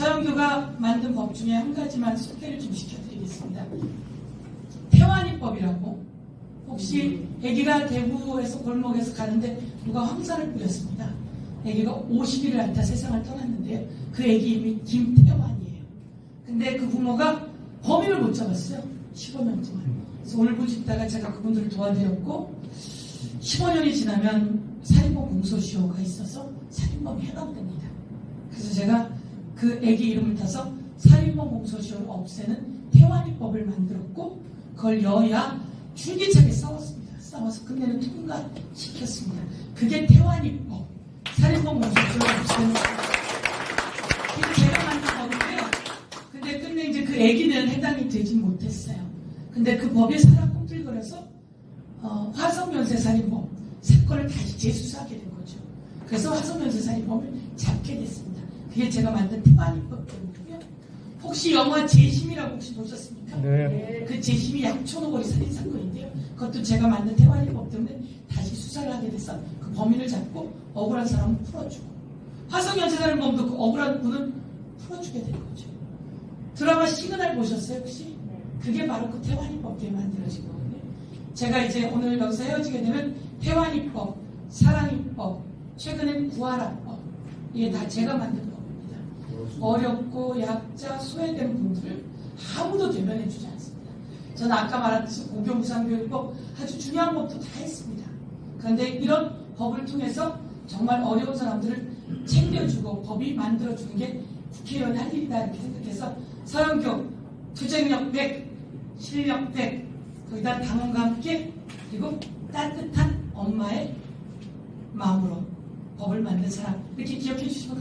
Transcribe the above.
서영교가 만든 법 중에 한 가지만 소개를 좀 시켜드리겠습니다. 태완이법이라고 혹시 아기가 대구에서 골목에서 가는데 누가 황사를 뿌렸습니다. 아기가 50일을 앓다 세상을 떠났는데요. 그 아기 이름이 김태완이에요. 근데 그 부모가 범인을 못 잡았어요. 15년 동안. 그래서 울부짖다가 제가 그분들을 도와드렸고 15년이 지나면 살인범 공소시효가 있어서 살인범이 해당됩니다. 그래서 제가 그 애기 이름을 따서 살인범 공소시효를 없애는 태완이법을 만들었고 그걸 여야 줄기차게 싸웠습니다. 싸워서 끝내는 통과 시켰습니다. 그게 태완이법, 살인범 공소시효를 없애는 이게 제가 만든 법인데요. 근데 끝내 이제 그 애기는 해당이 되지 못했어요. 근데 그 법이 살아 꿈틀거려서 어, 화성연쇄 살인범 사건을 다시 재수사하게 된 거죠. 그래서 화성연쇄 살인범을 잡게 됐습니다. 그게 제가 만든 태완이법이거든요. 혹시 영화 재심이라고 혹시 보셨습니까? 네. 그 재심이 약초노거리 살인 사건인데요. 그것도 제가 만든 태완이법 때문에 다시 수사를 하게 돼서 그 범인을 잡고 억울한 사람은 풀어주고 화성연쇄 살인범도 그 억울한 분은 풀어주게 된 거죠. 드라마 시그널 보셨어요 혹시? 그게 바로 그 태완이법 때문에 만들어진 거거든요. 제가 이제 오늘 여기서 헤어지게 되면 태완이법, 사랑이법, 최근엔 구하라법 이게 다 제가 만든 법입니다. 어렵고 약자, 소외된 분들을 아무도 대변해주지 않습니다. 저는 아까 말했듯이 고교무상교육법 아주 중요한 법도 다 했습니다. 그런데 이런 법을 통해서 정말 어려운 사람들을 챙겨주고 법이 만들어주는 게 국회의원이 할 일이다 이렇게 생각해서 서영교 투쟁력 100, 실력 100, 거기다 당원과 함께 그리고 따뜻한 엄마의 마음으로 법을 만든 사람 이렇게 기억해 주시면.